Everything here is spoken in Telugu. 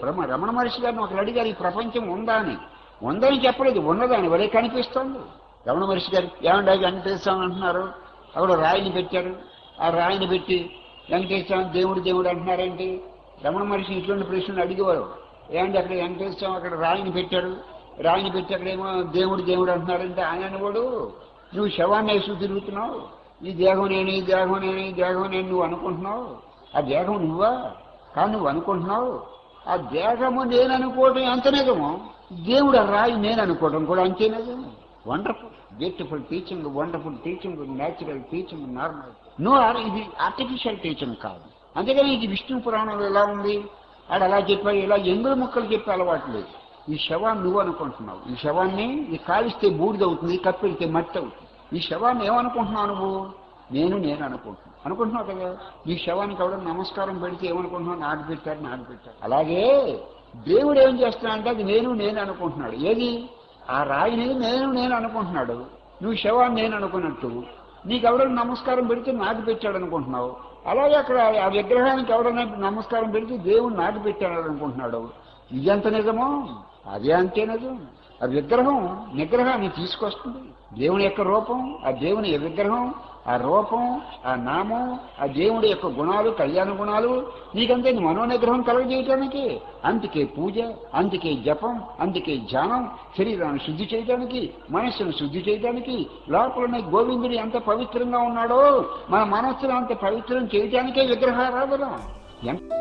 బ్రహ్మ రమణ మహర్షి గారిని ఒకరు అడిగారు ఈ ప్రపంచం ఉందా అని. ఉందని చెప్పలేదు ఉన్నదని వరే కనిపిస్తుంది? రమణ మహర్షి గారు ఏమంటే వెంకటేశ్వరం అంటున్నారు? అక్కడ రాయిని పెట్టారు. ఆ రాయిని పెట్టి వెంకటేశ్వరం దేవుడు దేవుడు అంటున్నారేంటి రమణ మహర్షి ఇటువంటి ప్రశ్నలు అడిగేవారు. ఏమంటే అక్కడ వెంకటేశ్వరం అక్కడ రాయిని పెట్టాడు రాయిని పెట్టి అక్కడేమో దేవుడు దేవుడు అంటున్నారంటే ఆయన అనేవాడు నువ్వు శవాన్ని వేసుకు తిరుగుతున్నావు? ఈ దేహం నేను ఈ దేహం నేను ఈ దేహం నేను నువ్వు అనుకుంటున్నావు? ఆ దేహం నువ్వా? కానీ నువ్వు అనుకుంటున్నావు? ఆ దేహము నేననుకోవడం ఎంత నిజమో దేవుడు రాయి నేననుకోవడం కూడా అంతే నిజం. Wonderful beautiful teaching wonderful teaching natural teaching normal no ఇది ఆర్టిఫిషియల్ టీచింగ్ కాదు. అందుకని ఇది విష్ణు పురాణంలో ఎలా ఉంది? ఆడు అలా చెప్పా ఇలా ఎంగుల ముక్కలు చెప్పే అలవాటు లేదు. ఈ శవాన్ని నువ్వు అనుకుంటున్నావు. ఈ శవాన్ని ఈ కాలిస్తే బూడిదవుతుంది కప్పెడితే మట్టి అవుతుంది. ఈ శవాన్ని ఏమనుకుంటున్నావు నువ్వు? నేను నేను అనుకుంటున్నాను అనుకుంటున్నావు కదా? మీ శవానికి ఎవడో నమస్కారం పెడితే ఏమనుకుంటున్నావు? నాకు పెట్టారు నాకు పెట్టారు అలాగే దేవుడు ఏం చేస్తున్నాడంటే అది నేను నేను అనుకుంటున్నాడు. ఏది? ఆ రాయిని నేను నేను అనుకుంటున్నాడు. నువ్వు శవాన్ని నేను అనుకున్నట్టు. నీకు ఎవడైనా నమస్కారం పెడితే నాకు పెట్టాడు అనుకుంటున్నావు. అలాగే అక్కడ ఆ విగ్రహానికి ఎవడన్నా నమస్కారం పెడితే దేవుడు నాకు పెట్టాడు అనుకుంటున్నాడు. ఇది ఎంత నిజమో? అదే అంతే నిజం. ఆ విగ్రహం నిగ్రహాన్ని తీసుకొస్తుంది. దేవుని యొక్క రూపం ఆ దేవుని విగ్రహం ఆ రూపం ఆ నామం ఆ దేవుడి యొక్క గుణాలు కళ్యాణ గుణాలు నీకంతే మనోనిగ్రహం కలగజేయటానికి. అందుకే పూజ అందుకే జపం అందుకే ధ్యానం శరీరాన్ని శుద్ధి చేయడానికి మనస్సును శుద్ధి చేయడానికి లోపలనే గోవిందుడు ఎంత పవిత్రంగా ఉన్నాడో మన మనస్సును అంత పవిత్రం చేయటానికే విగ్రహారాధన. ఎంత